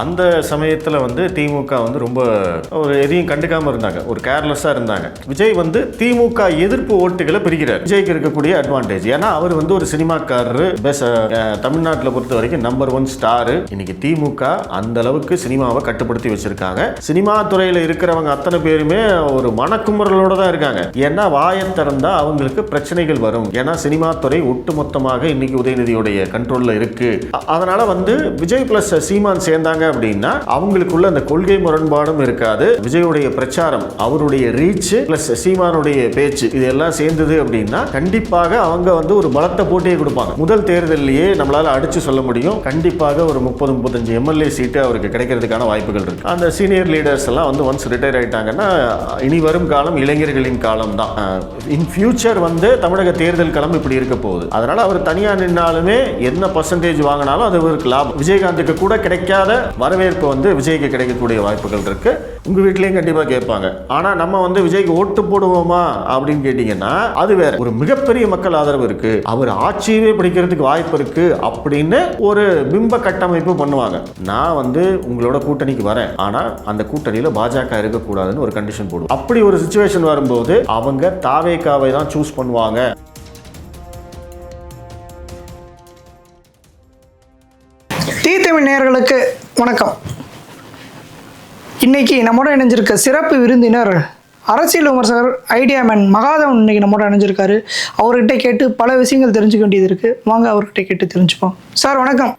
அந்த சமயத்தில் வந்து திமுக வந்து ரொம்ப ஒரு எதையும் கண்டுக்காமல் இருந்தாங்க. ஒரு கேர்லெஸ்ஸாக இருந்தாங்க. விஜய் வந்து திமுக எதிர்ப்பு ஓட்டுகளை பிரிக்கிறார். விஜய்க்கு இருக்கக்கூடிய அட்வான்டேஜ் ஏன்னா அவர் வந்து ஒரு சினிமாக்காரர். பெஸ்ட் தமிழ்நாட்டில் பொறுத்த வரைக்கும் நம்பர் ஒன் ஸ்டாரு இன்னைக்கு திமுக அந்த அளவுக்கு சினிமாவை கட்டுப்படுத்தி வச்சிருக்காங்க. சினிமா துறையில் இருக்கிறவங்க அத்தனை பேருமே ஒரு மனக்குமுறலோட தான் இருக்காங்க. ஏன்னா வாயை திறந்தா அவங்களுக்கு பிரச்சனைகள் வரும். ஏன்னா சினிமா துறை ஒட்டுமொத்தமாக இன்னைக்கு உதயநிதியுடைய கண்ட்ரோலில் இருக்கு. அதனால வந்து விஜய் பிளஸ் சீமான் சேர்ந்தாங்க அப்படின்னா அவங்களுக்குள்ள அந்த கொள்கை முரண்பாடும் இருக்காது. விஜயுடைய பிரச்சாரம் அவருடைய ரீச் பிளஸ் சீமானுடைய பேச்சு இது எல்லாம் சேர்ந்தது அப்படின்னா கண்டிப்பாக அவங்க வந்து ஒரு பலத்த போட்டியை கொடுப்பாங்க. முதல் தேர்தலிலேயே நம்மளால அடிச்சு சொல்ல முடியும். கண்டிப்பாக ஒரு முப்பது முப்பத்தஞ்சு எம்எல்ஏ சீட்டு அவருக்கு கிடைக்கிறதுக்கான வாய்ப்புகள் இருக்கு. அந்த சீனியர் லீடர்ஸ் எல்லாம் வந்து ஒன்ஸ் ரிட்டையர் ஆயிட்டாங்கன்னா இனி வரும் காலம் இளைஞர்களின் காலம் தான் இன் ஃபியூச்சர் வந்து தமிழக தேர்தல் களம் இப்படி இருக்க போகுது. அதனால அவர் தனியா நின்னாலுமே என்ன பர்சன்டேஜ் வாங்கினாலும் அது அவருக்கு லாபம். விஜயகாந்துக்கு கூட கிடைக்காத வரவேற்பு வந்து விஜய்க்கு கிடைக்கக்கூடிய வாய்ப்புகள் இருக்குது உங்கள் வீட்லேயும் கண்டிப்பாக கேட்பாங்க. ஆனால் நம்ம வந்து விஜய்க்கு ஓட்டு போடுவோமா அப்படின்னு கேட்டிங்கன்னா அது வேற. ஒரு மிகப்பெரிய மக்கள் ஆதரவு இருக்குது அவர் ஆட்சியவே பிடிக்கிறதுக்கு வாய்ப்பு இருக்குது அப்படின்னு ஒரு பிம்ப கட்டமைப்பு பண்ணுவாங்க. நான் வந்து உங்களோட கூட்டணிக்கு வரேன். ஆனால் அந்த கூட்டணியில் பாஜக இருக்கக்கூடாதுன்னு ஒரு கண்டிஷன் போடுவோம். அப்படி ஒரு சுச்சுவேஷன் வரும்போது அவங்க தாவேக்காவை தான் சூஸ் பண்ணுவாங்க. டீ தமிழ் நேர்களுக்கு வணக்கம். இன்னைக்கு நம்மோட இணைஞ்சிருக்க சிறப்பு விருந்தினர் அரசியல் விமர்சகர் ஐடியா மேன் மகாதவன் இன்னைக்கு நம்மோட இணைஞ்சிருக்காரு. அவர்கிட்ட கேட்டு பல விஷயங்கள் தெரிஞ்சுக்க வேண்டியது இருக்கு. வாங்க அவர்கிட்ட கேட்டு தெரிஞ்சுப்போம். சார் வணக்கம்.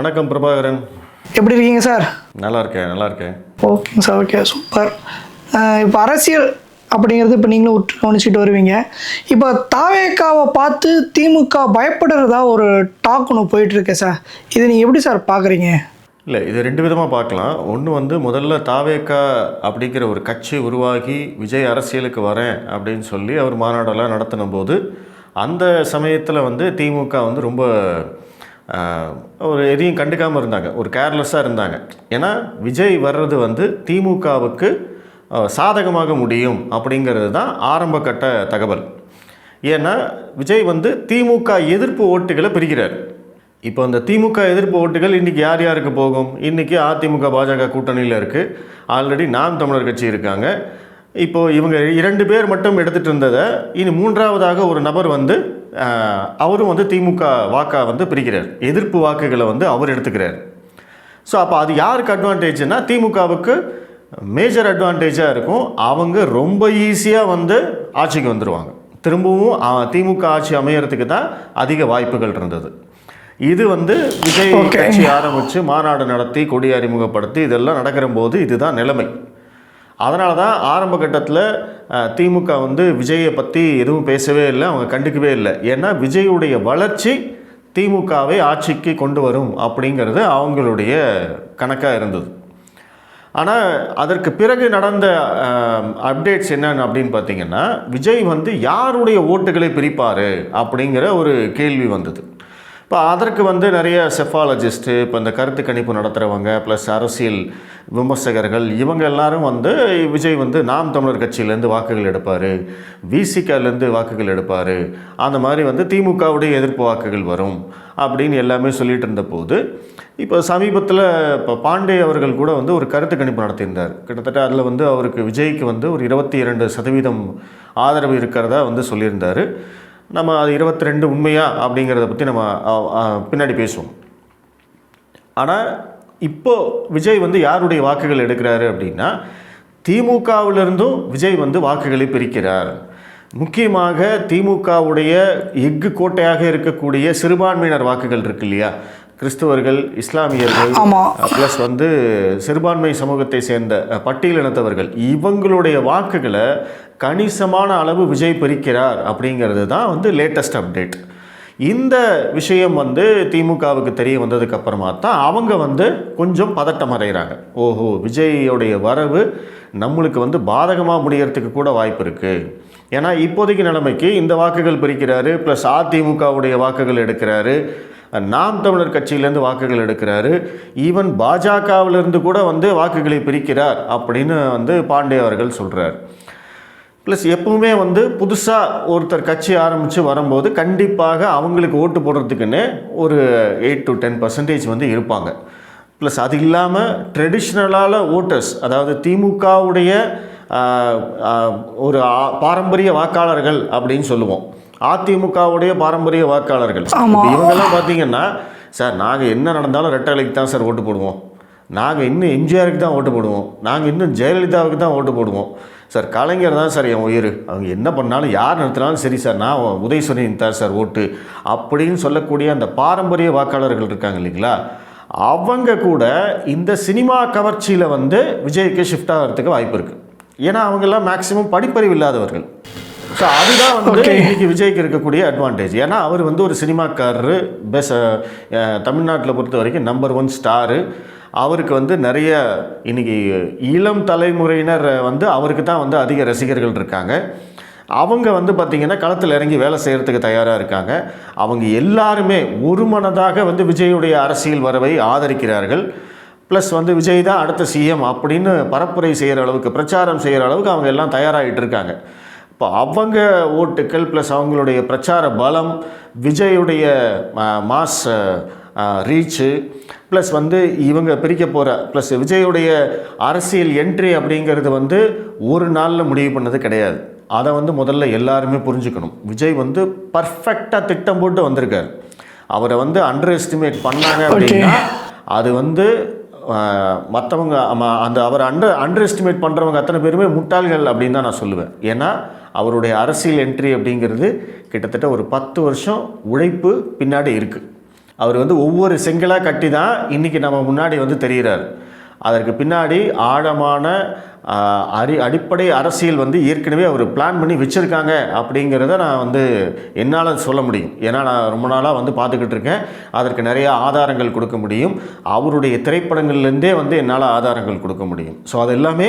வணக்கம் பிரபாகரன். எப்படி இருக்கீங்க சார்? நல்லா இருக்கேன் நல்லா இருக்கேன். ஓகேங்க சார் ஓகே சூப்பர். இப்போ அரசியல் அப்படிங்கிறது இப்போ நீங்களும் உற்று கவனிச்சுட்டு வருவீங்க. இப்போ தாவேக்காவை பார்த்து திமுக பயப்படுறதா ஒரு டாக் ஒன்று போயிட்டுருக்கு சார். இது நீங்கள் எப்படி சார் பார்க்குறீங்க இல்லை இது ரெண்டு விதமாக பார்க்கலாம். ஒன்று வந்து முதல்ல தாவேக்கா அப்படிங்கிற ஒரு கட்சி உருவாகி விஜய் அரசியலுக்கு வரேன் அப்படின்னு சொல்லி அவர் மாநாடெல்லாம் நடத்தின போது அந்த சமயத்தில் வந்து திமுக வந்து ரொம்ப ஒரு எதையும் கண்டுக்காமல் இருந்தாங்க. ஒரு கேர்லெஸ்ஸாக இருந்தாங்க. ஏன்னா விஜய் வர்றது வந்து திமுகவுக்கு சாதகமாக முடியும் அப்படிங்கிறது தான் ஆரம்ப கட்ட தகவல். ஏன்னா விஜய் வந்து திமுக எதிர்ப்பு ஓட்டுகளை பிரிக்கிறார். இப்போ அந்த திமுக எதிர்ப்பு ஓட்டுகள் இன்றைக்கி யார் யாருக்கு போகும்? இன்றைக்கி அதிமுக பாஜக கூட்டணியில் இருக்குது ஆல்ரெடி நாம் தமிழர் கட்சி இருக்காங்க. இப்போது இவங்க இரண்டு பேர் மட்டும் எடுத்துகிட்டு இருந்ததை இனி மூன்றாவதாக ஒரு நபர் வந்து அவரும் வந்து திமுக வாக்கா வந்து பிரிக்கிறார். எதிர்ப்பு வாக்குகளை வந்து அவர் எடுத்துக்கிறார். ஸோ அப்போ அது யாருக்கு அட்வான்டேஜ்னா திமுகவுக்கு மேஜர் அட்வான்டேஜாக இருக்கும். அவங்க ரொம்ப ஈஸியாக வந்து ஆட்சிக்கு வந்துடுவாங்க திரும்பவும் திமுக ஆட்சி அமையறதுக்கு தான் அதிக வாய்ப்புகள் இருந்தது. இது வந்து விஜய். கட்சி ஆரம்பித்து மாநாடு நடத்தி கொடி அறிமுகப்படுத்தி இதெல்லாம் நடக்கிற போது இதுதான் நிலைமை. அதனால தான் ஆரம்ப கட்டத்தில் திமுக வந்து விஜயை பற்றி எதுவும் பேசவே இல்லை அவங்க கண்டுக்கவே இல்லை. ஏன்னா விஜயுடைய வளர்ச்சி திமுகவை ஆட்சிக்கு கொண்டு வரும் அப்படிங்கிறது அவங்களுடைய கணக்காக இருந்தது. ஆனால் அதற்கு பிறகு நடந்த அப்டேட்ஸ் என்னன்னு அப்படின்னு பார்த்தீங்கன்னா விஜய் வந்து யாருடைய ஓட்டுகளை பிரிப்பார் அப்படிங்கிற ஒரு கேள்வி வந்தது. இப்போ அதற்கு வந்து நிறைய செஃபாலஜிஸ்ட்டு இப்போ இந்த கருத்து கணிப்பு நடத்துகிறவங்க ப்ளஸ் அரசியல் விமர்சகர்கள் இவங்க எல்லாரும் வந்து விஜய் வந்து நாம் தமிழர் கட்சியிலேருந்து வாக்குகள் எடுப்பார் விசிகாலேருந்து வாக்குகள் எடுப்பார். அந்த மாதிரி வந்து திமுகவுடைய எதிர்ப்பு வாக்குகள் வரும் அப்படின்னு எல்லாமே சொல்லிகிட்டு இருந்தபோது இப்போ சமீபத்தில் இப்போ பாண்டே அவர்கள் கூட வந்து ஒரு கருத்து கணிப்பு நடத்தியிருந்தார். கிட்டத்தட்ட அதில் வந்து அவருக்கு விஜய்க்கு வந்து ஒரு இருபத்தி இரண்டு சதவீதம் ஆதரவு இருக்கிறதா வந்து சொல்லியிருந்தார். நம்ம அது இருபத்தி ரெண்டு உண்மையா அப்படிங்கிறத பற்றி நம்ம பின்னாடி பேசுவோம். ஆனால் இப்போது விஜய் வந்து யாருடைய வாக்குகள் எடுக்கிறாரு அப்படின்னா திமுகவிலிருந்தும் விஜய் வந்து வாக்குகளை பிரிக்கிறார். முக்கியமாக திமுகவுடைய எஃகு கோட்டையாக இருக்கக்கூடிய சிறுபான்மையினர் வாக்குகள் இருக்கு இல்லையா? கிறிஸ்தவர்கள் இஸ்லாமியர்கள். ப்ளஸ் வந்து சிறுபான்மை சமூகத்தை சேர்ந்த பட்டியலினத்தவர்கள் இவங்களுடைய வாக்குகளை கணிசமான அளவு விஜய் பிரிக்கிறார் அப்படிங்கிறது தான் வந்து லேட்டஸ்ட் அப்டேட் இந்த விஷயம் வந்து திமுகவுக்கு தெரிய வந்ததுக்கு அப்புறமா தான் அவங்க வந்து கொஞ்சம் பதட்டம் அடைகிறாங்க. ஓஹோ விஜயோடைய வரவு நம்மளுக்கு வந்து பாதகமாக முடியறதுக்கு கூட வாய்ப்பு இருக்குது ஏன்னா இப்போதைக்கு நிலைமைக்கு இந்த வாக்குகள் பிரிக்கிறாரு ப்ளஸ் அதிமுகவுடைய வாக்குகள் எடுக்கிறாரு. நாம் தமிழர் கட்சியிலேருந்து வாக்குகள் எடுக்கிறாரு. ஈவன் பாஜகவிலிருந்து கூட வந்து வாக்குகளை பிரிக்கிறார் அப்படின்னு வந்து பாண்டே அவர்கள் சொல்கிறார் ப்ளஸ் எப்பவுமே வந்து புதுசாக ஒருத்தர் கட்சி ஆரம்பித்து வரும்போது கண்டிப்பாக அவங்களுக்கு ஓட்டு போடுறதுக்குன்னு ஒரு எயிட் டு டென் பர்சன்டேஜ் வந்து இருப்பாங்க. ப்ளஸ் அது இல்லாமல் ட்ரெடிஷ்னலான ஓட்டர்ஸ் அதாவது திமுகவுடைய ஒரு பாரம்பரிய வாக்காளர்கள் அப்படின்னு சொல்லுவோம். அதிமுகவுடைய பாரம்பரிய வாக்காளர்கள். இவங்கெல்லாம் பார்த்தீங்கன்னா சார் நாங்கள் என்ன நடந்தாலும் ரெட்டலைக்கு தான் சார் ஓட்டு போடுவோம். நாங்கள் இன்னும் எம்ஜிஆருக்கு தான் ஓட்டு போடுவோம். நாங்கள் இன்னும் ஜெயலலிதாவுக்கு தான் ஓட்டு போடுவோம். சார் கலைஞர் தான் சார் என் உயிர். அவங்க என்ன பண்ணாலும் யார் நடத்தினாலும் சரி சார் நான் உதயசூரியன் தான் சார் ஓட்டு. அப்படின்னு சொல்லக்கூடிய அந்த பாரம்பரிய வாக்காளர்கள் இருக்காங்க இல்லைங்களா? அவங்க கூட இந்த சினிமா கவர்ச்சியில் வந்து விஜய்க்கு ஷிஃப்ட் ஆகிறதுக்கு வாய்ப்பு இருக்குது ஏன்னா அவங்கெல்லாம் மேக்ஸிமம் படிப்பறிவு இல்லாதவர்கள். ஸோ அதுதான் வந்து. இன்னைக்கு விஜய்க்கு இருக்கக்கூடிய அட்வான்டேஜ் ஏன்னா அவர் வந்து ஒரு சினிமாக்காரரு பெஸ் தமிழ்நாட்டில் பொறுத்த வரைக்கும் நம்பர் ஒன் ஸ்டாரு அவருக்கு வந்து நிறைய இன்னைக்கு இளம் தலைமுறையினர் வந்து அவருக்கு தான் வந்து அதிக ரசிகர்கள் இருக்காங்க. அவங்க வந்து பார்த்திங்கன்னா களத்தில் இறங்கி வேலை செய்கிறதுக்கு தயாராக இருக்காங்க. அவங்க எல்லாருமே ஒரு மனதாக வந்து விஜயுடைய அரசியல் வரவை ஆதரிக்கிறார்கள். ப்ளஸ் வந்து விஜய் தான் அடுத்த சிஎம் அப்படின்னு பரப்புரை செய்கிற அளவுக்கு பிரச்சாரம் செய்கிற அளவுக்கு அவங்க எல்லாம் தயாராகிட்டு இருக்காங்க. இப்போ அவங்க ஓட்டுக்கள் ப்ளஸ் அவங்களுடைய பிரச்சார பலம் விஜயுடைய மாஸ் ரீச்சு ப்ளஸ் வந்து இவங்க பிரிக்க போகிற ப்ளஸ் விஜயுடைய அரசியல் என்ட்ரி அப்படிங்கிறது வந்து ஒரு நாளில் முடிவு பண்ணது கிடையாது. அதை வந்து முதல்ல எல்லாருமே புரிஞ்சுக்கணும். விஜய் வந்து பர்ஃபெக்டாக திட்டம் போட்டு வந்திருக்காரு. அவரை வந்து அண்டர் எஸ்டிமேட் பண்ணாங்க அப்படின்னா அது வந்து மற்றவங்க அந்த அவர் அண்டர் அண்டர் எஸ்டிமேட் பண்ணுறவங்க அத்தனை பேருமே முட்டாள்கள் அப்படின்னு தான் நான் சொல்லுவேன். ஏன்னா அவருடைய அரசியல் என்ட்ரி அப்படிங்கிறது கிட்டத்தட்ட ஒரு பத்து வருஷம் உழைப்பு பின்னாடி இருக்குது அவர் வந்து ஒவ்வொரு செங்கலாக கட்டி தான் இன்றைக்கி நம்ம முன்னாடி வந்து தெரிகிறார் அதற்கு பின்னாடி ஆழமான அரி அடிப்படை அரசியல் வந்து ஏற்கனவே அவர் பிளான் பண்ணி வச்சுருக்காங்க அப்படிங்கிறத நான் வந்து என்னால் சொல்ல முடியும். ஏன்னா நான் ரொம்ப நாளாக வந்து பார்த்துக்கிட்டு இருக்கேன். அதற்கு நிறைய ஆதாரங்கள் கொடுக்க முடியும். அவருடைய திரைப்படங்கள்லேருந்தே வந்து என்னால் ஆதாரங்கள் கொடுக்க முடியும். ஸோ அது எல்லாமே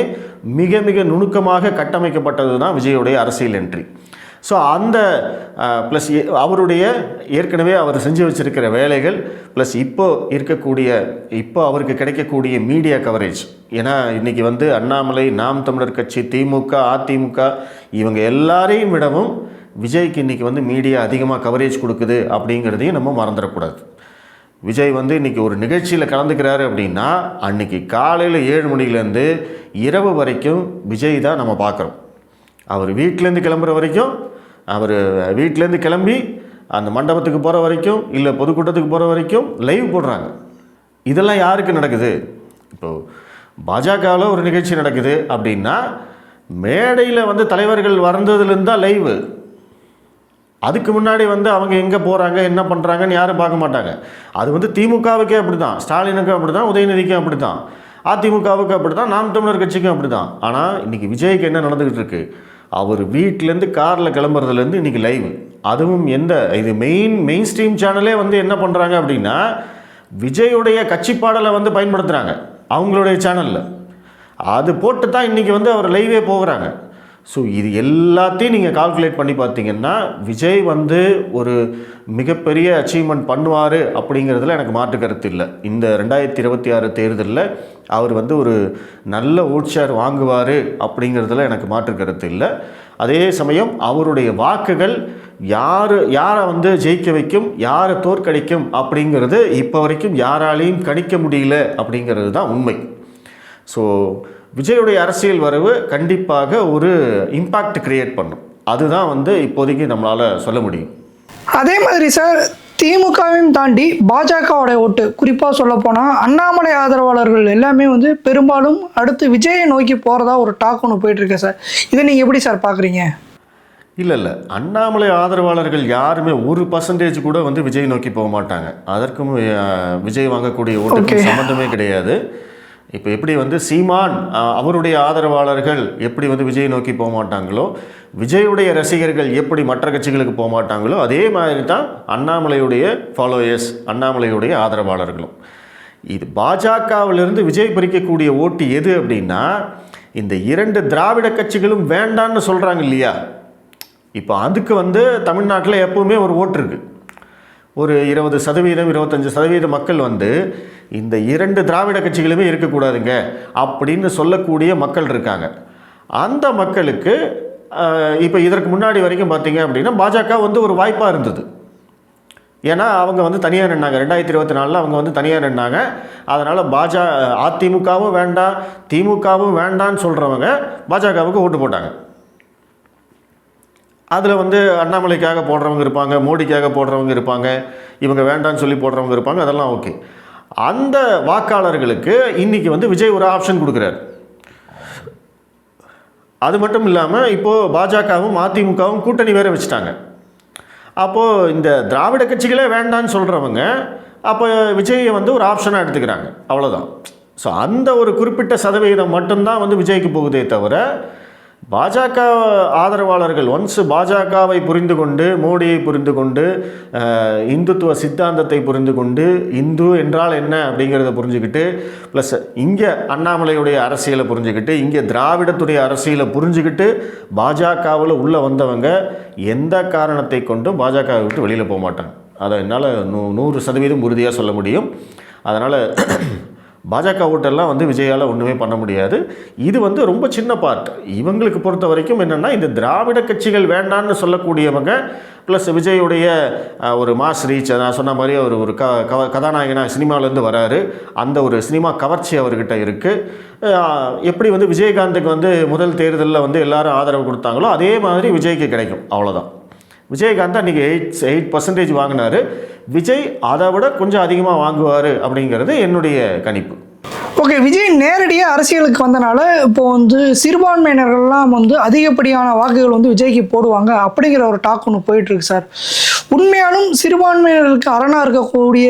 மிக மிக நுணுக்கமாக கட்டமைக்கப்பட்டது தான் விஜயுடைய அரசியல் என்ட்ரி ஸோ அந்த uh, ப்ளஸ் அவருடைய ஏற்கனவே அவர் செஞ்சு வச்சுருக்கிற வேலைகள் ப்ளஸ் இப்போ இருக்கக்கூடிய இப்போ அவருக்கு கிடைக்கக்கூடிய மீடியா கவரேஜ் ஏன்னா இன்றைக்கி வந்து அண்ணாமலை நாம் தமிழர் கட்சி திமுக அதிமுக இவங்க எல்லாரையும் விடவும் விஜய்க்கு இன்றைக்கி வந்து மீடியா அதிகமாக கவரேஜ் கொடுக்குது அப்படிங்கிறதையும் நம்ம மறந்துடக்கூடாது. விஜய் வந்து இன்றைக்கி ஒரு நிகழ்ச்சியில் கலந்துக்கிறாரு அப்படின்னா அன்னைக்கு காலையில் ஏழு மணிலேருந்து இரவு வரைக்கும் விஜய் தான் நம்ம பார்க்குறோம். அவர் வீட்டிலேருந்து கிளம்புற வரைக்கும் அவர் வீட்டிலேருந்து கிளம்பி அந்த மண்டபத்துக்கு போகிற வரைக்கும் இல்லை பொதுக்கூட்டத்துக்கு போகிற வரைக்கும் லைவ் போடுறாங்க. இதெல்லாம் யாருக்கு நடக்குது? இப்போது பாஜகவில் ஒரு நிகழ்ச்சி நடக்குது அப்படின்னா மேடையில் வந்து தலைவர்கள் வந்ததுலேருந்து தான் லைவு அதுக்கு முன்னாடி வந்து அவங்க எங்கே போகிறாங்க என்ன பண்ணுறாங்கன்னு யாரும் பார்க்க மாட்டாங்க. அது வந்து திமுகவுக்கே அப்படி தான் ஸ்டாலினுக்கும் அப்படி தான் உதயநிதிக்கும் அப்படி தான் அதிமுகவுக்கு அப்படி தான் நாம் தமிழர் கட்சிக்கும் அப்படி தான் ஆனால் இன்றைக்கி விஜய்க்கு என்ன நடந்துக்கிட்டு இருக்குது அவர் வீட்டிலேருந்து காரில் கிளம்புறதுலேருந்து இன்றைக்கி லைவ் அதுவும் எந்த இது மெயின் மெயின் ஸ்ட்ரீம் சேனலே வந்து என்ன பண்ணுறாங்க அப்படின்னா விஜயுடைய கட்சி பாடலை வந்து பயன்படுத்துகிறாங்க அவங்களுடைய சேனலில் அது போட்டு தான் இன்றைக்கி வந்து அவர் லைவே போகிறாங்க. ஸோ இது எல்லாத்தையும் நீங்கள் கால்குலேட் பண்ணி பார்த்தீங்கன்னா விஜய் வந்து ஒரு மிகப்பெரிய அச்சீவ்மெண்ட் பண்ணுவார் அப்படிங்கிறதுல எனக்கு மாற்று கருத்து இல்லை. இந்த ரெண்டாயிரத்தி இருபத்தி ஆறு தேர்தலில் அவர் வந்து ஒரு நல்ல ஓட் வாங்குவார் அப்படிங்கிறதுல எனக்கு மாற்று கருத்து இல்லை. அதே சமயம் அவருடைய வாக்குகள் யார் யாரை வந்து ஜெயிக்க வைக்கும் யாரை தோற்கடிக்கும் அப்படிங்கிறது இப்போ வரைக்கும் யாராலையும் கணிக்க முடியல அப்படிங்கிறது தான் உண்மை. ஸோ விஜயுடைய அரசியல் வரவு கண்டிப்பாக ஒரு இம்பாக்ட் கிரியேட் பண்ணும். அதுதான் வந்து இப்போதைக்கு நம்மளால் சொல்ல முடியும். அதே மாதிரி சார் திமுகவையும் தாண்டி பாஜகவோட ஓட்டு குறிப்பாக சொல்ல போனால் அண்ணாமலை ஆதரவாளர்கள் எல்லாமே வந்து பெரும்பாலும் அடுத்து விஜயை நோக்கி போகிறதா ஒரு டாக் ஒன்று போயிட்டு இருக்கு சார். இதை நீங்கள் எப்படி சார் பார்க்குறீங்க இல்லை இல்லை. அண்ணாமலை ஆதரவாளர்கள் யாருமே ஒரு பர்சன்டேஜ் கூட வந்து விஜய் நோக்கி போக மாட்டாங்க. அதற்கும் விஜய் வாங்கக்கூடிய ஓட்டுக்கும். சம்மந்தமே கிடையாது. இப்போ எப்படி வந்து சீமான் அவருடைய ஆதரவாளர்கள் எப்படி வந்து விஜய் நோக்கி போக மாட்டாங்களோ விஜயுடைய ரசிகர்கள் எப்படி மற்ற கட்சிகளுக்கு போக மாட்டாங்களோ அதே மாதிரி தான் அண்ணாமலையுடைய ஃபாலோயர்ஸ் அண்ணாமலையுடைய ஆதரவாளர்களும். இது பாஜகவிலிருந்து விஜய் பறிக்கக்கூடிய ஓட்டு எது அப்படின்னா இந்த இரண்டு திராவிட கட்சிகளும் வேண்டான்னு சொல்கிறாங்க இல்லையா? இப்போ அதுக்கு வந்து தமிழ்நாட்டில் எப்போவுமே ஒரு ஓட்டு இருக்குது ஒரு இருபது சதவீதம் இருபத்தஞ்சி சதவீத மக்கள் வந்து இந்த இரண்டு திராவிட கட்சிகளுமே இருக்கக்கூடாதுங்க அப்படின்னு சொல்லக்கூடிய மக்கள் இருக்காங்க. அந்த மக்களுக்கு இப்போ இதற்கு முன்னாடி வரைக்கும் பார்த்தீங்க அப்படின்னா பாஜக வந்து ஒரு வாய்ப்பாக இருந்தது. ஏன்னா அவங்க வந்து தனியாக நின்னாங்க. ரெண்டாயிரத்தி இருபத்தி நாலில் அவங்க வந்து தனியாக நின்னாங்க. அதனால் பாஜ அதிமுகவும் வேண்டாம் திமுகவும் வேண்டான்னு சொல்கிறவங்க பாஜகவுக்கு ஓட்டு போட்டாங்க. அதில் வந்து அண்ணாமலைக்காக போடுறவங்க இருப்பாங்க மோடிக்காக போடுறவங்க இருப்பாங்க இவங்க வேண்டான்னு சொல்லி போடுறவங்க இருப்பாங்க அதெல்லாம் ஓகே. அந்த வாக்காளர்களுக்கு இன்றைக்கி வந்து விஜய் ஒரு ஆப்ஷன் கொடுக்குறாரு. அது மட்டும் இல்லாமல் இப்போது பாஜகவும் அதிமுகவும் கூட்டணி வேற வச்சுட்டாங்க. அப்போது இந்த திராவிட கட்சிகளே வேண்டான்னு சொல்கிறவங்க அப்போ விஜயை வந்து ஒரு ஆப்ஷனாக எடுத்துக்கிறாங்க. அவ்வளோதான் ஸோ அந்த ஒரு குறிப்பிட்ட சதவீதம் மட்டும்தான் வந்து விஜய்க்கு போகுதே தவிர பாஜக ஆதரவாளர்கள் ஒன்ஸ் பாஜகவை புரிந்து கொண்டு மோடியை புரிந்து கொண்டு இந்துத்துவ சித்தாந்தத்தை புரிந்து கொண்டு இந்து என்றால் என்ன அப்படிங்கிறத புரிஞ்சுக்கிட்டு ப்ளஸ் இங்கே அண்ணாமலையுடைய அரசியலை புரிஞ்சுக்கிட்டு இங்கே திராவிடத்துடைய அரசியலை புரிஞ்சுக்கிட்டு பாஜகவில் உள்ளே வந்தவங்க எந்த காரணத்தை கொண்டும் பாஜகவை விட்டு வெளியில் போக மாட்டாங்க. அதை என்னால் நூ நூறு சதவீதம் உறுதியாக சொல்ல முடியும். அதனால் பாஜக ஓட்டெல்லாம் வந்து விஜயால் ஒன்றுமே பண்ண முடியாது. இது வந்து ரொம்ப சின்ன பார்ட் இவங்களுக்கு பொறுத்த வரைக்கும் என்னென்னா இந்த திராவிட கட்சிகள் வேண்டான்னு சொல்லக்கூடியவங்க ப்ளஸ் விஜயுடைய ஒரு மாஸ் ரீச் நான் சொன்ன மாதிரி அவர் ஒரு க கவ கதாநாயகனாக சினிமாவிலேருந்து வராரு. அந்த ஒரு சினிமா கவர்ச்சி அவர்கிட்ட இருக்குது எப்படி வந்து விஜயகாந்துக்கு வந்து முதல் தேர்தலில் வந்து எல்லாரும் ஆதரவு கொடுத்தாங்களோ அதே மாதிரி விஜய்க்கு கிடைக்கும். அவ்வளோதான் விஜயகாந்த் அன்றைக்கி எயிட் எயிட் பர்சன்டேஜ் வாங்கினார். விஜய் அதை விட கொஞ்சம் அதிகமாக வாங்குவார் அப்படிங்கிறது என்னுடைய கணிப்பு. ஓகே விஜய் நேரடியாக அரசியலுக்கு வந்தனால இப்போ வந்து சிறுபான்மையினர்கள்லாம் வந்து அதிகப்படியான வாக்குகள் வந்து விஜய்க்கு போடுவாங்க அப்படிங்கிற ஒரு டாக் ஒன்று போயிட்டுருக்கு சார். உண்மையாலும் சிறுபான்மையினருக்கு அரணா இருக்கக்கூடிய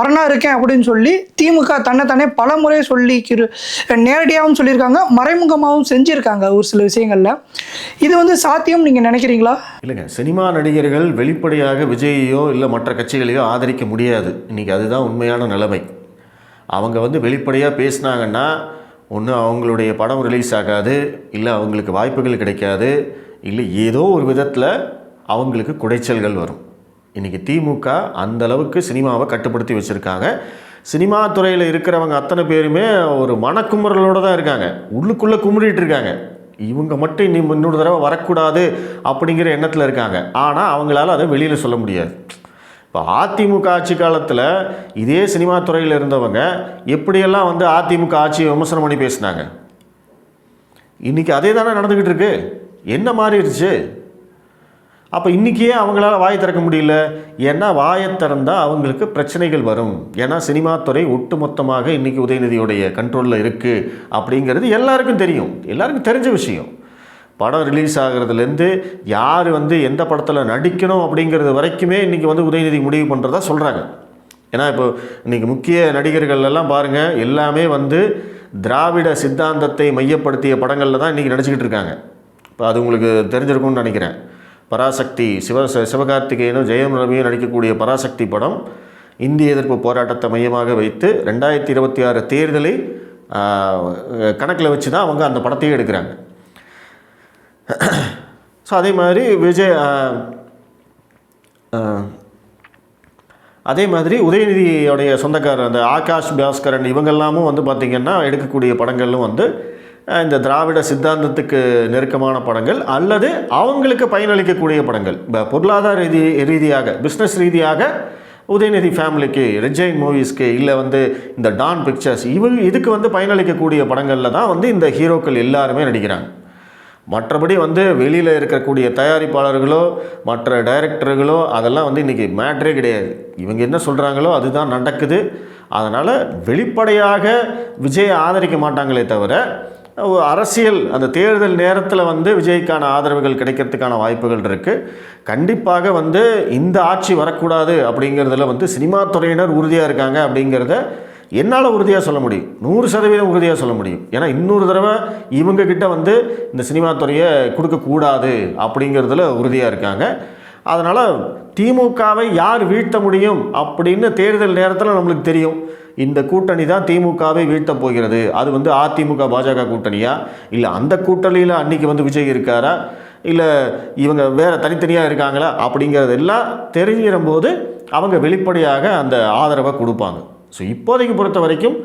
அரணா இருக்கேன் அப்படின்னு சொல்லி திமுக தன்னைத்தானே பல முறை சொல்லிக்கிற நேரடியாகவும் சொல்லியிருக்காங்க மறைமுகமாகவும் செஞ்சுருக்காங்க ஒரு சில விஷயங்களில். இது வந்து சாத்தியம் நீங்கள் நினைக்கிறீங்களா? இல்லைங்க சினிமா நடிகர்கள் வெளிப்படையாக விஜயையோ இல்லை மற்ற கட்சிகளையோ ஆதரிக்க முடியாது. இன்றைக்கி அதுதான் உண்மையான நிலைமை. அவங்க வந்து வெளிப்படையாக பேசினாங்கன்னா ஒன்று அவங்களுடைய படம் ரிலீஸ் ஆகாது இல்லை அவங்களுக்கு வாய்ப்புகள் கிடைக்காது இல்லை ஏதோ ஒரு விதத்தில் அவங்களுக்கு குடைச்சல்கள் வரும். இன்றைக்கி திமுக அந்தளவுக்கு சினிமாவை கட்டுப்படுத்தி வச்சுருக்காங்க. சினிமா துறையில் இருக்கிறவங்க அத்தனை பேருமே ஒரு மனக்குமுறலோடு தான் இருக்காங்க. உள்ளுக்குள்ளே குமுறிட்டு இருக்காங்க. இவங்க மட்டும் இனி இன்னொரு தடவை வரக்கூடாது அப்படிங்கிற எண்ணத்தில் இருக்காங்க. ஆனால் அவங்களால அதை வெளியில் சொல்ல முடியாது. இப்போ அதிமுக ஆட்சி காலத்தில் இதே சினிமா துறையில் இருந்தவங்க எப்படியெல்லாம் வந்து அதிமுக ஆட்சியை விமர்சனம் பண்ணி பேசினாங்க? இன்றைக்கி அதே தானே நடந்துக்கிட்டு இருக்கு. என்ன மாறிடுச்சு? அப்போ இன்றைக்கே அவங்களால வாயை திறக்க முடியல. ஏன்னா வாயை திறந்தால் அவங்களுக்கு பிரச்சனைகள் வரும். ஏன்னா சினிமா துறை ஒட்டுமொத்தமாக இன்றைக்கி உதயநிதியுடைய கண்ட்ரோலில் இருக்குது அப்படிங்கிறது எல்லாருக்கும் தெரியும். எல்லாருக்கும் தெரிஞ்ச விஷயம். படம் ரிலீஸ் ஆகிறதுலேருந்து யார் வந்து எந்த படத்தில் நடிக்கணும் அப்படிங்கிறது வரைக்குமே இன்றைக்கி வந்து உதயநிதி முடிவு பண்ணுறதா சொல்கிறாங்க ஏன்னா இப்போ இன்றைக்கி முக்கிய நடிகர்கள் எல்லாம் பாருங்கள் எல்லாமே வந்து திராவிட சித்தாந்தத்தை மையப்படுத்திய படங்களில் தான் இன்றைக்கி நடிச்சிக்கிட்டு இருக்காங்க. இப்போ அது உங்களுக்கு தெரிஞ்சிருக்கும்னு நினைக்கிறேன். பராசக்தி சிவ சிவகார்த்திகேயனும் ஜெயம் ரவியும் நடிக்கக்கூடிய பராசக்தி படம் இந்திய எதிர்ப்பு போராட்டத்தை மையமாக வைத்து ரெண்டாயிரத்தி இருபத்தி ஆறு தேர்தலை கணக்கில் வச்சு தான் அவங்க அந்த படத்தையும் எடுக்கிறாங்க. ஸோ அதே மாதிரி விஜய் அதே மாதிரி உதயநிதியோடைய சொந்தக்காரர் அந்த ஆகாஷ் பாஸ்கரன் இவங்கெல்லாமும் வந்து பார்த்திங்கன்னா எடுக்கக்கூடிய படங்களும் வந்து இந்த திராவிட சித்தாந்தத்துக்கு நெருக்கமான படங்கள் அல்லது அவங்களுக்கு பயனளிக்கக்கூடிய படங்கள். ப- பொருளாதார ரீதி ரீதியாக பிஸ்னஸ் ரீதியாக உதயநிதி ஃபேமிலிக்கு ரெஜைன் மூவிஸ்க்கு இல்லை வந்து இந்த டான் பிக்சர்ஸ் இவங்க இதுக்கு வந்து பயனளிக்கக்கூடிய படங்களில் தான் வந்து இந்த ஹீரோக்கள் எல்லாருமே நடிக்கிறாங்க. மற்றபடி வந்து வெளியில் இருக்கக்கூடிய தயாரிப்பாளர்களோ மற்ற டைரக்டர்களோ அதெல்லாம் வந்து இன்றைக்கி மேட்ரே கிடையாது. இவங்க என்ன சொல்கிறாங்களோ அதுதான் நடக்குது. அதனால் வெளிப்படையாக விஜயை ஆதரிக்க மாட்டாங்களே தவிர அரசியல் அந்த தேர்தல் நேரத்தில் வந்து விஜய்க்கான ஆதரவுகள் கிடைக்கிறதுக்கான வாய்ப்புகள் இருக்குது கண்டிப்பாக வந்து இந்த ஆட்சி வரக்கூடாது அப்படிங்கிறதுல வந்து சினிமா துறையினர் உறுதியாக இருக்காங்க அப்படிங்கிறத என்னால் உறுதியாக சொல்ல முடியும். நூறு சதவீதம் உறுதியாக சொல்ல முடியும். ஏன்னா இன்னொரு தடவை இவங்க கிட்ட வந்து இந்த சினிமா துறையை கொடுக்கக்கூடாது அப்படிங்கிறதுல உறுதியாக இருக்காங்க. அதனால் திமுகவை யார் வீழ்த்த முடியும் அப்படின்னு தேர்தல் நேரத்தில் நம்மளுக்கு தெரியும். இந்த கூட்டணி தான் திமுகவை வீழ்த்தப் போகிறது. அது வந்து அதிமுக பாஜக கூட்டணியா? இல்லை அந்த கூட்டணியில் அன்னைக்கு வந்து விஜய் இருக்காரா? இல்லை இவங்க வேறு தனித்தனியாக இருக்காங்களா? அப்படிங்கிறதெல்லாம் எல்லாம் போது அவங்க வெளிப்படையாக அந்த ஆதரவை கொடுப்பாங்க. ஸோ இப்போதைக்கு பொறுத்த வரைக்கும்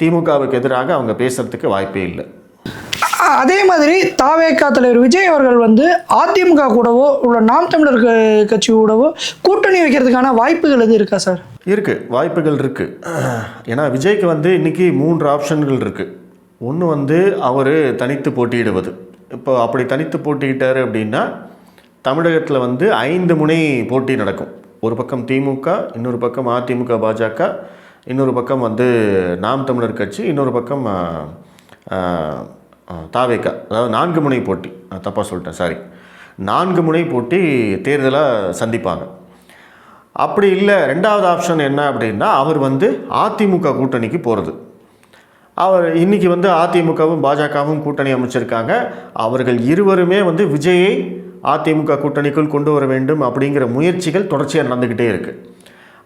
திமுகவுக்கு எதிராக அவங்க பேசுகிறதுக்கு வாய்ப்பே இல்லை. அதே மாதிரி தாவேக்கா தலைவர் விஜய் அவர்கள் வந்து அதிமுக கூடவோ உள்ள நாம் தமிழர் கட்சி கூடவோ கூட்டணி வைக்கிறதுக்கான வாய்ப்புகள் எதுவும் இருக்கா சார்? இருக்குது வாய்ப்புகள் இருக்குது ஏன்னா விஜய்க்கு வந்து இன்றைக்கி மூன்று ஆப்ஷன்கள் இருக்குது ஒன்று வந்து அவர் தனித்து போட்டியிடுவது. இப்போ அப்படி தனித்து போட்டியிட்டார் அப்படின்னா தமிழகத்தில் வந்து ஐந்து முனை போட்டி நடக்கும். ஒரு பக்கம் திமுக இன்னொரு பக்கம் அதிமுக பாஜக இன்னொரு பக்கம் வந்து நாம் தமிழர் கட்சி இன்னொரு பக்கம் தாவேக்கா அதாவது நான்கு முனை போட்டி. தப்பாக சொல்லிட்டேன் சாரி நான்கு முனை போட்டி தேர்தலாக சந்திப்பாங்க. அப்படி இல்லை ரெண்டாவது ஆப்ஷன் என்ன அப்படின்னா அவர் வந்து அதிமுக கூட்டணிக்கு போகிறது அவர் இன்னைக்கு வந்து அதிமுகவும் பாஜகவும் கூட்டணி அமைச்சிருக்காங்க. அவர்கள் இருவருமே வந்து விஜயை அதிமுக கூட்டணிக்குள் கொண்டு வர வேண்டும் அப்படிங்கிற முயற்சிகள் தொடர்ச்சியாக நடந்துக்கிட்டே இருக்குது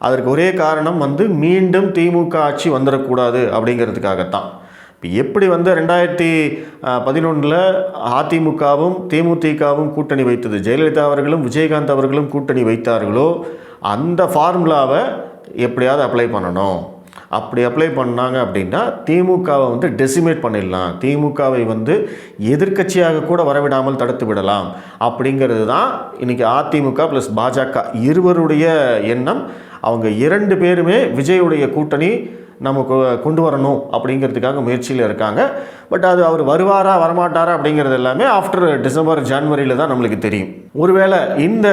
அதற்கு ஒரே காரணம் வந்து மீண்டும் திமுக ஆட்சி வந்துடக்கூடாது அப்படிங்கிறதுக்காகத்தான். இப்போ எப்படி வந்து ரெண்டாயிரத்தி பதினொன்றில் அதிமுகவும் தேமுதிகவும் கூட்டணி வைத்தது? ஜெயலலிதா அவர்களும் விஜயகாந்த் அவர்களும் கூட்டணி வைத்தார்களோ? அந்த ஃபார்முலாவை எப்படியாவது அப்ளை பண்ணணும். அப்படி அப்ளை பண்ணாங்க அப்படின்னா திமுகவை வந்து டெசிமேட் பண்ணிடலாம். திமுகவை வந்து எதிர்க்கட்சியாக கூட வரவிடாமல் தடுத்து விடலாம். அப்படிங்கிறது தான் இன்றைக்கி அதிமுக ப்ளஸ் பாஜக இருவருடைய எண்ணம். அவங்க இரண்டு பேருமே விஜயுடைய கூட்டணி நம்ம கொண்டு வரணும் அப்படிங்கிறதுக்காக முயற்சியில் இருக்காங்க. பட் அது அவர் வருவாரா வரமாட்டாரா அப்படிங்கிறது எல்லாமே ஆஃப்டர் டிசம்பர் ஜான்வரியில் தான் நம்மளுக்கு தெரியும். ஒருவேளை இந்த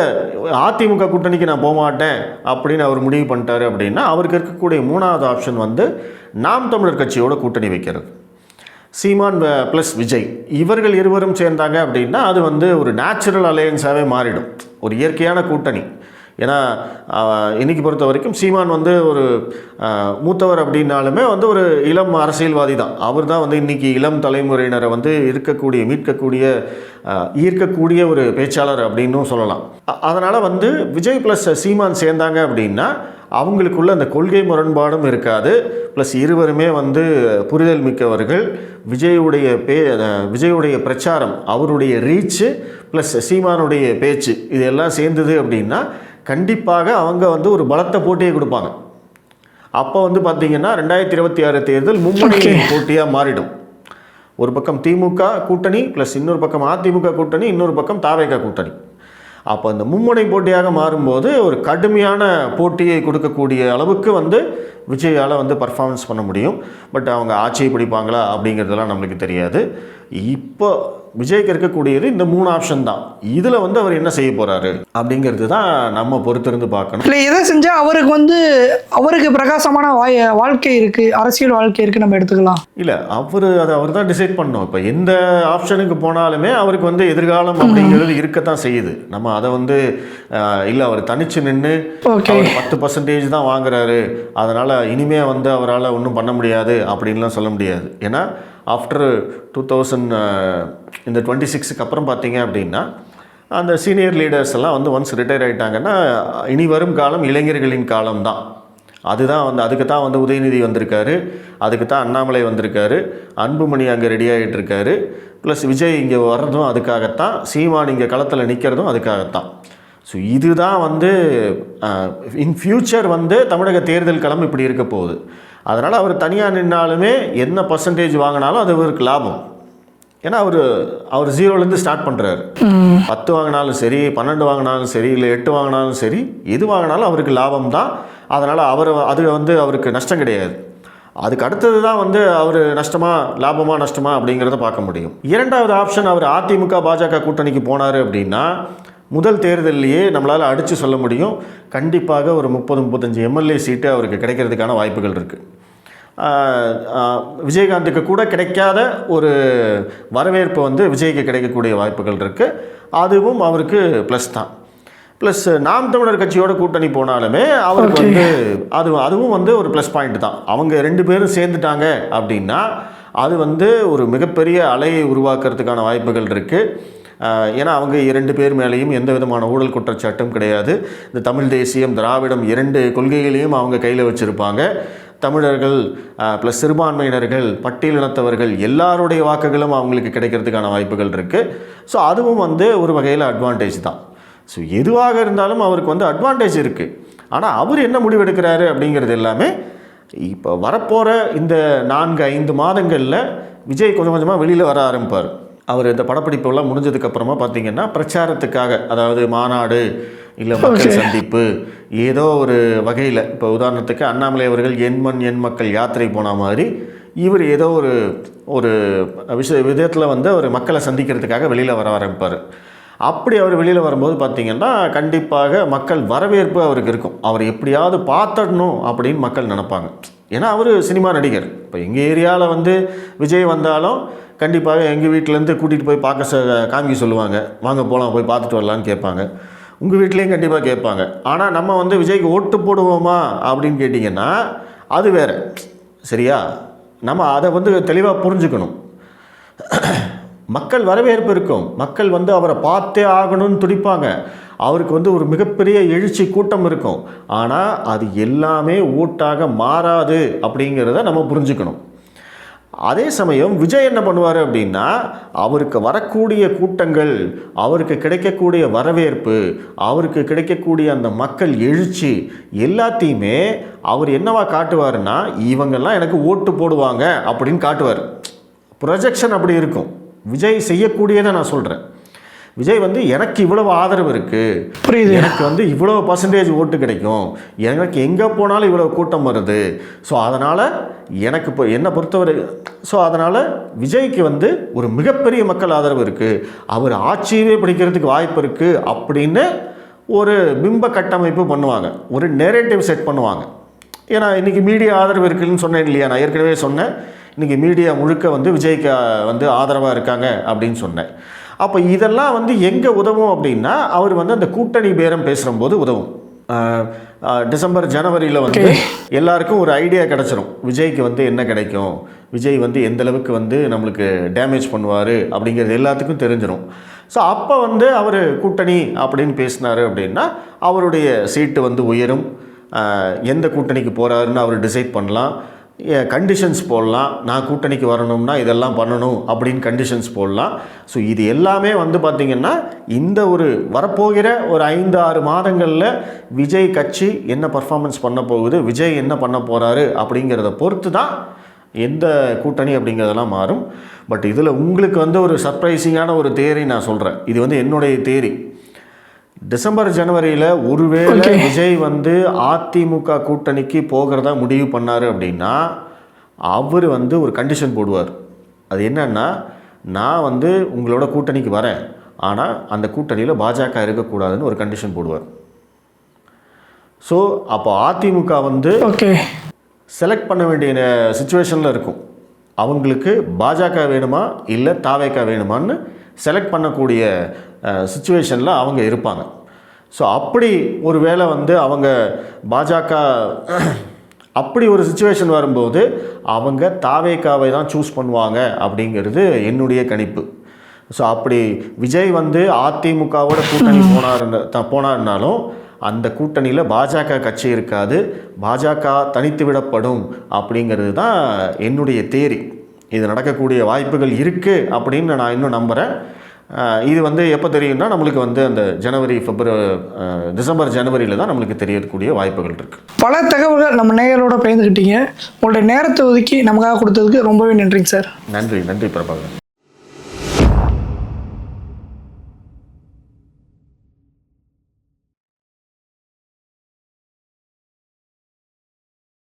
அதிமுக கூட்டணிக்கு நான் போகமாட்டேன் அப்படின்னு அவர் முடிவு பண்ணிட்டாரு அப்படின்னா அவருக்கு இருக்கக்கூடிய மூணாவது ஆப்ஷன் வந்து நாம் தமிழர் கட்சியோட கூட்டணி வைக்கிறது. சீமான் ப்ளஸ் விஜய் இவர்கள் இருவரும் சேர்ந்தாங்க அப்படின்னா அது வந்து ஒரு நேச்சுரல் அலையன்ஸாகவே மாறிடும். ஒரு இயற்கையான கூட்டணி. ஏன்னா இன்றைக்கி பொறுத்த வரைக்கும் சீமான் வந்து ஒரு மூத்தவர் அப்படின்னாலுமே வந்து ஒரு இளம் அரசியல்வாதி தான் அவர் தான் வந்து இன்னைக்கு இளம் தலைமுறையினரை வந்து இருக்கக்கூடிய மீட்கக்கூடிய ஈர்க்கக்கூடிய ஒரு பேச்சாளர் அப்படின்னும் சொல்லலாம். அதனால் வந்து விஜய் ப்ளஸ் சீமான் சேர்ந்தாங்க அப்படின்னா அவங்களுக்குள்ள அந்த கொள்கை முரண்பாடும் இருக்காது. ப்ளஸ் இருவருமே வந்து புரிதல் மிக்கவர்கள். விஜயுடைய பே விஜயுடைய பிரச்சாரம் அவருடைய ரீச்சு ப்ளஸ் சீமானுடைய பேச்சு இதெல்லாம் சேர்ந்தது அப்படின்னா கண்டிப்பாக அவங்க வந்து ஒரு பலத்த போட்டியை கொடுப்பாங்க. அப்போ வந்து பார்த்தீங்கன்னா ரெண்டாயிரத்தி இருபத்தி ஆறு தேர்தல் மும்முனை போட்டியாக மாறிடும். ஒரு பக்கம் திமுக கூட்டணி ப்ளஸ் இன்னொரு பக்கம் அதிமுக கூட்டணி இன்னொரு பக்கம் தாவேகா கூட்டணி. அப்போ இந்த மும்முனை போட்டியாக மாறும்போது ஒரு கடுமையான போட்டியை கொடுக்கக்கூடிய அளவுக்கு வந்து விஜயால் வந்து பர்ஃபார்மன்ஸ் பண்ண முடியும். பட் அவங்க ஆட்சியை பிடிப்பாங்களா அப்படிங்கிறதெல்லாம் நம்மளுக்கு தெரியாது. இப்போ விஜய்க்கு இருக்கக்கூடியது இந்த மூணு ஆப்ஷன் தான். இதில் வந்து அவர் என்ன செய்ய போகிறாரு அப்படிங்கிறது தான் நம்ம பொறுத்திருந்து பார்க்கணும். இல்லை எதை செஞ்சால் அவருக்கு வந்து அவருக்கு பிரகாசமான வாய் வாழ்க்கை இருக்குது அரசியல் வாழ்க்கை இருக்குது நம்ம எடுத்துக்கலாம். இல்லை அவர் அதை அவர் தான் டிசைட் பண்ணணும். இப்போ எந்த ஆப்ஷனுக்கு போனாலுமே அவருக்கு வந்து எதிர்காலம் அப்படிங்கிறது இருக்கத்தான் செய்யுது. நம்ம அதை வந்து இல்லை அவர் தனிச்சு நின்று. அவர் பத்து பர்சன்டேஜ் தான் வாங்குறாரு. அதனால் இனிமே வந்து அவரால் ஒன்றும் பண்ண முடியாது அப்படின்லாம் சொல்ல முடியாது. ஏன்னா ஆஃப்டர் டூ தௌசண்ட் இந்த டுவெண்ட்டி சிக்ஸுக்கு அப்புறம் பார்த்தீங்க அப்படின்னா அந்த சீனியர் லீடர்ஸ் எல்லாம் வந்து ஒன்ஸ் ரிட்டையர் ஆகிட்டாங்கன்னா இனி வரும் காலம் இளைஞர்களின் காலம் தான். அதுதான் வந்து அதுக்கு தான் வந்து உதயநிதி வந்திருக்காரு அதுக்கு தான் அண்ணாமலை வந்திருக்காரு அன்புமணி அங்கே ரெடி ஆகிட்டுருக்காரு ப்ளஸ் விஜய் இங்கே வர்றதும் அதுக்காகத்தான் சீமான் இங்கே களத்தில் நிற்கிறதும் அதுக்காகத்தான். ஸோ இதுதான் வந்து இன் ஃப்யூச்சர் வந்து தமிழக தேர்தல் களம் இப்படி இருக்க போகுது. அதனால் அவர் தனியாக நின்னாலுமே என்ன பர்சன்டேஜ் வாங்கினாலும் அது அவருக்கு லாபம். ஏன்னா அவர் அவர் ஜீரோலேருந்து ஸ்டார்ட் பண்ணுறாரு பத்து வாங்கினாலும் சரி பன்னெண்டு வாங்கினாலும் சரி இல்லை எட்டு வாங்கினாலும் சரி எது வாங்கினாலும் அவருக்கு லாபம் தான். அதனால் அவர் அது வந்து அவருக்கு நஷ்டம் கிடையாது. அதுக்கு அடுத்தது தான் வந்து அவர் நஷ்டமா லாபமா நஷ்டமா அப்படிங்கிறத பார்க்க முடியும். இரண்டாவது ஆப்ஷன் அவர் அதிமுக பாஜக கூட்டணிக்கு போனார் அப்படின்னா முதல் தேர்தல்லையே நம்மளால் அடித்து சொல்ல முடியும். கண்டிப்பாக ஒரு முப்பது முப்பத்தஞ்சு எம்எல்ஏ சீட்டு அவருக்கு கிடைக்கிறதுக்கான வாய்ப்புகள் இருக்குது விஜயகாந்துக்கு கூட கிடைக்காத ஒரு வரவேற்பு வந்து விஜய்க்கு கிடைக்கக்கூடிய வாய்ப்புகள் இருக்குது அதுவும் அவருக்கு ப்ளஸ் தான். ப்ளஸ் நாம் தமிழர் கட்சியோட கூட்டணி போனாலுமே அவருக்கு வந்து அது அதுவும் வந்து ஒரு ப்ளஸ் பாயிண்ட் தான். அவங்க ரெண்டு பேரும் சேர்ந்துட்டாங்க அப்படின்னா அது வந்து ஒரு மிகப்பெரிய அலையை உருவாக்குறதுக்கான வாய்ப்புகள் இருக்குது ஏன்னா அவங்க இரண்டு பேர் மேலேயும் எந்த விதமான ஊழல் குற்றச்சாட்டும் கிடையாது. இந்த தமிழ் தேசியம் திராவிடம் இரண்டு கொள்கைகளையும் அவங்க கையில் வச்சுருப்பாங்க. தமிழர்கள் ப்ளஸ் சிறுபான்மையினர்கள் பட்டியலினத்தவர்கள் எல்லாருடைய வாக்குகளும் அவங்களுக்கு கிடைக்கிறதுக்கான வாய்ப்புகள் இருக்குது ஸோ அதுவும் வந்து ஒரு வகையில் அட்வான்டேஜ் தான். ஸோ எதுவாக இருந்தாலும் அவருக்கு வந்து அட்வான்டேஜ் இருக்குது ஆனால் அவர் என்ன முடிவெடுக்கிறாரு அப்படிங்கிறது எல்லாமே இப்போ வரப்போகிற இந்த நான்கு ஐந்து மாதங்களில் விஜய் கொஞ்சம் கொஞ்சமாக வெளியில் வர ஆரம்பிப்பார். அவர் இந்த படப்பிடிப்பெல்லாம் முடிஞ்சதுக்கப்புறமா பார்த்தீங்கன்னா பிரச்சாரத்துக்காக அதாவது மாநாடு இல்லை மக்கள் சந்திப்பு. ஏதோ ஒரு வகையில். இப்போ உதாரணத்துக்கு அண்ணாமலை அவர்கள் எண்மண் எண் மக்கள் யாத்திரை போன மாதிரி இவர் ஏதோ ஒரு ஒரு விஷய விதத்தில் வந்து அவர் மக்களை சந்திக்கிறதுக்காக வெளியில் வர ஆரம்பிப்பார். அப்படி அவர் வெளியில் வரும்போது பார்த்தீங்கன்னா கண்டிப்பாக மக்கள் வரவேற்பு அவருக்கு இருக்கும். அவர் எப்படியாவது பார்த்துடணும் அப்படின்னு மக்கள் நினைப்பாங்க. ஏன்னா அவர் சினிமா நடிகர். இப்போ எங்கள் ஏரியாவில் வந்து விஜய் வந்தாலும் கண்டிப்பாக எங்கள் வீட்டிலேருந்து கூட்டிகிட்டு போய் பார்க்க காமிக்க சொல்லுவாங்க. வாங்க போகலாம் போய் பார்த்துட்டு வரலான்னு கேட்பாங்க. உங்கள் வீட்லேயும் கண்டிப்பாக கேட்பாங்க. ஆனால் நம்ம வந்து விஜய்க்கு ஓட்டு போடுவோமா அப்படின்னு கேட்டிங்கன்னா அது வேறு. சரியா? நம்ம அதை வந்து தெளிவாக புரிஞ்சுக்கணும். மக்கள் வரவேற்பு இருக்கும். மக்கள் வந்து அவரை பார்த்தே ஆகணும்னு துடிப்பாங்க. அவருக்கு வந்து ஒரு மிகப்பெரிய எழுச்சி கூட்டம் இருக்கும். ஆனால் அது எல்லாமே ஓட்டாக மாறாது அப்படிங்கிறத நம்ம புரிஞ்சுக்கணும். அதே சமயம் விஜய் என்ன பண்ணுவார் அப்படின்னா அவருக்கு வரக்கூடிய கூட்டங்கள் அவருக்கு கிடைக்கக்கூடிய வரவேற்பு அவருக்கு கிடைக்கக்கூடிய அந்த மக்கள் எழுச்சி எல்லாத்தையுமே அவர் என்னவா காட்டுவார்னா இவங்கெல்லாம் எனக்கு ஓட்டு போடுவாங்க அப்படின்னு காட்டுவார். ப்ரொஜெக்ஷன் அப்படி இருக்கும். விஜய் செய்யக்கூடியதை நான் சொல்கிறேன் விஜய் வந்து எனக்கு இவ்வளவு ஆதரவு இருக்குது புரியுது. எனக்கு வந்து இவ்வளோ பர்சன்டேஜ் ஓட்டு கிடைக்கும். எனக்கு எங்கே போனாலும் இவ்வளோ கூட்டம் வருது. ஸோ அதனால் எனக்கு இப்போ என்னை பொறுத்தவரை ஸோ அதனால் விஜய்க்கு வந்து ஒரு மிகப்பெரிய மக்கள் ஆதரவு இருக்குது அவர் ஆட்சியவே பிடிக்கிறதுக்கு வாய்ப்பு இருக்குது அப்படின்னு ஒரு பிம்ப கட்டமைப்பு பண்ணுவாங்க. ஒரு நெரேட்டிவ் செட் பண்ணுவாங்க. ஏன்னா இன்றைக்கி மீடியா ஆதரவு இருக்குன்னு சொன்னேன் இல்லையா? நான் ஏற்கனவே சொன்னேன். இன்றைக்கி மீடியா முழுக்க வந்து விஜய்க்கு வந்து ஆதரவாக இருக்காங்க அப்படின்னு சொன்னேன். அப்போ இதெல்லாம் வந்து எங்கே உதவும் அப்படின்னா அவர் வந்து அந்த கூட்டணி பேரம் பேசும்போது உதவும். டிசம்பர் ஜனவரியில் வந்து எல்லாருக்கும் ஒரு ஐடியா கிடச்சிரும். விஜய்க்கு வந்து என்ன கிடைக்கும்? விஜய் வந்து எந்த அளவுக்கு வந்து நம்மளுக்கு டேமேஜ் பண்ணுவார் அப்படிங்கிறது எல்லாத்துக்கும் தெரிஞ்சிடும் ஸோ அப்போ வந்து அவர் கூட்டணி அப்படின்னு பேசினார் அப்படின்னா அவருடைய சீட்டு வந்து உயரும். எந்த கூட்டணிக்கு போகிறாருன்னு அவர் டிசைட் பண்ணலாம். கண்டிஷன்ஸ் போடலாம். நான் கூட்டணிக்கு வரணும்னா இதெல்லாம் பண்ணணும் அப்படின்னு கண்டிஷன்ஸ் போடலாம். ஸோ இது எல்லாமே வந்து பார்த்திங்கன்னா இந்த ஒரு வரப்போகிற ஒரு ஐந்து ஆறு மாதங்களில் விஜய் கட்சி என்ன பர்ஃபார்மன்ஸ் பண்ண போகுது விஜய் என்ன பண்ண போகிறாரு அப்படிங்கிறத பொறுத்து தான் எந்த கூட்டணி அப்படிங்கிறதெல்லாம் மாறும். பட் இதில் உங்களுக்கு வந்து ஒரு சர்ப்ரைசிங்கான ஒரு தேரி நான் சொல்கிறேன் இது வந்து என்னுடைய தேரி. டிசம்பர் ஜனவரியில் ஒருவேளை. விஜய் வந்து அதிமுக கூட்டணிக்கு போகிறதா முடிவு பண்ணார் அப்படின்னா அவர் வந்து ஒரு கண்டிஷன் போடுவார். அது என்னன்னா நான் வந்து உங்களோட கூட்டணிக்கு வரேன். ஆனால் அந்த கூட்டணியில் பாஜக இருக்கக்கூடாதுன்னு ஒரு கண்டிஷன் போடுவார். ஸோ அப்போ அதிமுக வந்து ஓகே செலக்ட் பண்ண வேண்டிய சுச்சுவேஷனில் இருக்கும். அவங்களுக்கு பாஜக வேணுமா? இல்லை தாவேக்கா வேணுமான்னு செலக்ட் பண்ணக்கூடிய சுச்சுவேஷனில் அவங்க இருப்பாங்க. ஸோ அப்படி ஒரு வேளை வந்து அவங்க பாஜக அப்படி ஒரு சுச்சுவேஷன் வரும்போது அவங்க தாவேக்காவை தான் சூஸ் பண்ணுவாங்க அப்படிங்கிறது என்னுடைய கணிப்பு. ஸோ அப்படி விஜய் வந்து அதிமுகவோட கூட்டணி போனார் போனார்னாலும் அந்த கூட்டணியில் பாஜக கட்சி இருக்காது பாஜக தனித்து விடப்படும் அப்படிங்கிறது தான் என்னுடைய தேரி. இது நடக்கக்கூடிய வாய்ப்புகள் இருக்குது அப்படின்னு நான் இன்னும் நம்புகிறேன் இது வந்து எப்போ தெரியும்னா நம்மளுக்கு வந்து அந்த ஜனவரி பிப்ரவரி டிசம்பர் ஜனவரியில் தான் நம்மளுக்கு தெரியக்கூடிய வாய்ப்புகள் இருக்குது பல தகவல்கள் நம்ம நேயரோட பகிர்ந்துக்கிட்டீங்க உங்களுடைய நேரத்தை ஒதுக்கி நமக்காக கொடுத்ததுக்கு ரொம்பவே நன்றிங்க சார். நன்றி நன்றி பிரபாகரன்.